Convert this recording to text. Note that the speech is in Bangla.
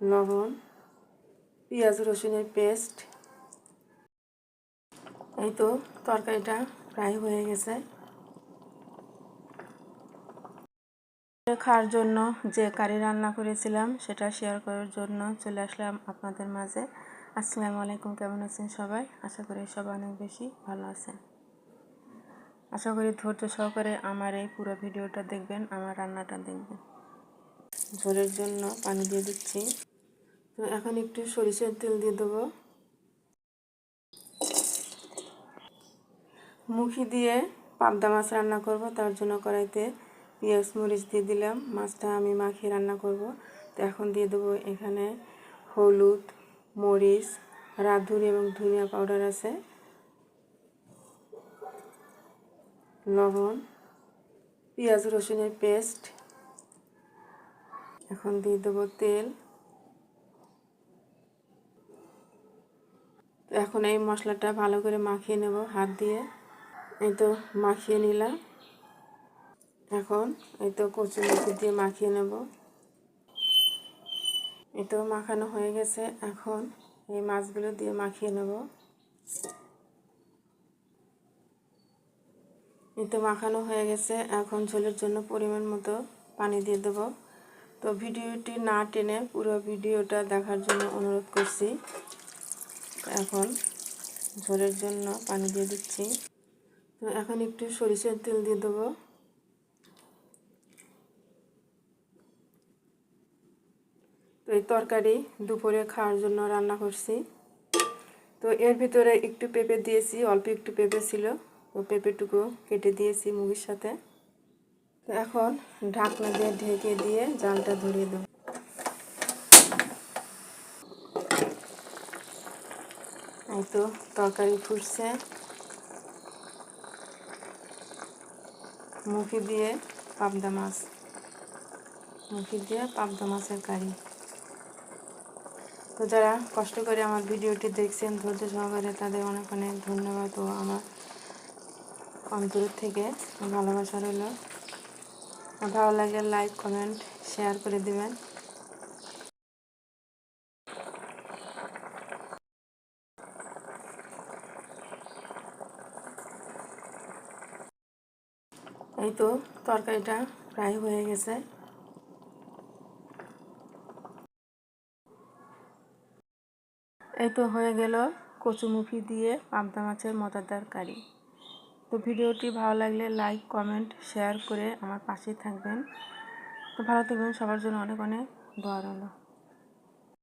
লবণ, পেঁয়াজ, রসুনের পেস্ট। এই তো তরকারিটা প্রায় হয়ে গেছে। খাওয়ার জন্য যে কারি রান্না করেছিলাম, সেটা শেয়ার করার জন্য চলে আসলাম আপনাদের মাঝে। আসসালামু আলাইকুম, কেমন আছেন সবাই? আশা করি সবাই অনেক বেশি ভালো আছেন। আশা করি ধৈর্য সহকারে আমার এই পুরো ভিডিওটা দেখবেন, আমার রান্নাটা দেখবেন। ঝোলের জন্য পানি দিয়ে দিচ্ছি। তো এখন একটু সরিষার তেল দিয়ে দেবো। মুখি দিয়ে পাবদা মাছ রান্না করব, তার জন্য কড়াইতে পেঁয়াজ, মরিচ দিয়ে দিলাম। মাছটা আমি মাখিয়ে রান্না করব। তো এখন দিয়ে দেবো এখানে হলুদ, মরিচ, রাঁধুনি এবং ধনিয়া পাউডার আছে, লবণ, পেঁয়াজ রসুনের পেস্ট। এখন দিয়ে দেবো তেল। এখন এই মশলাটা ভালো করে মাখিয়ে নেব, হাত দিয়ে। এই তো মাখিয়ে নিলাম। এখন এই তো কচু মুখি দিয়ে মাখিয়ে নেব। এই তো মাখানো হয়ে গেছে। এখন এই মাছগুলো দিয়ে মাখিয়ে নেব। এই তো মাখানো হয়ে গেছে। এখন ঝোলের জন্য পরিমাণ মতো পানি দিয়ে দেবো। তো ভিডিওটি না টেনে পুরো ভিডিওটা দেখার জন্য অনুরোধ করছি। এখন ঝোলের জন্য পানি দিয়ে দিচ্ছি। তো এখন একটু সরিষার তেল দিয়ে দেবো। তো এই তরকারি দুপুরে খাওয়ার জন্য রান্না করছি। তো এর ভিতরে একটু পেঁপে দিয়েছি, অল্প একটু পেঁপে ছিল। তো পেঁপেটুকু কেটে দিয়েছি মুগির সাথে। তো এখন ঢাকনা দিয়ে ঢেকে দিয়ে জালটা ধরিয়ে দেবো। এই তো তরকারি ফুটছে। মুখি দিয়ে পাবদা মাছ। মুখি দিয়ে পাবদা মাছের কারি। তো যারা কষ্ট করে আমার ভিডিওটি দেখছেন, ধৈর্য সহকারে তাদের অনেক অনেক ধন্যবাদ ও আমার অন্তর থেকে ভালোবাসা রইল। ভালো লাগে লাইক কমেন্ট শেয়ার করে দেবেন। এই তো তরকারিটা প্রায় হয়ে গেছে। এই তো হয়ে গেল কচুমুখি দিয়ে পাবদা মাছের মজাদার কারি তো ভিডিওটি ভালো লাগলে লাইক কমেন্ট শেয়ার করে আমার পাশেই থাকবেন। তো ভালো থাকবেন, সবার জন্য অনেক অনেক দোয়া রইল।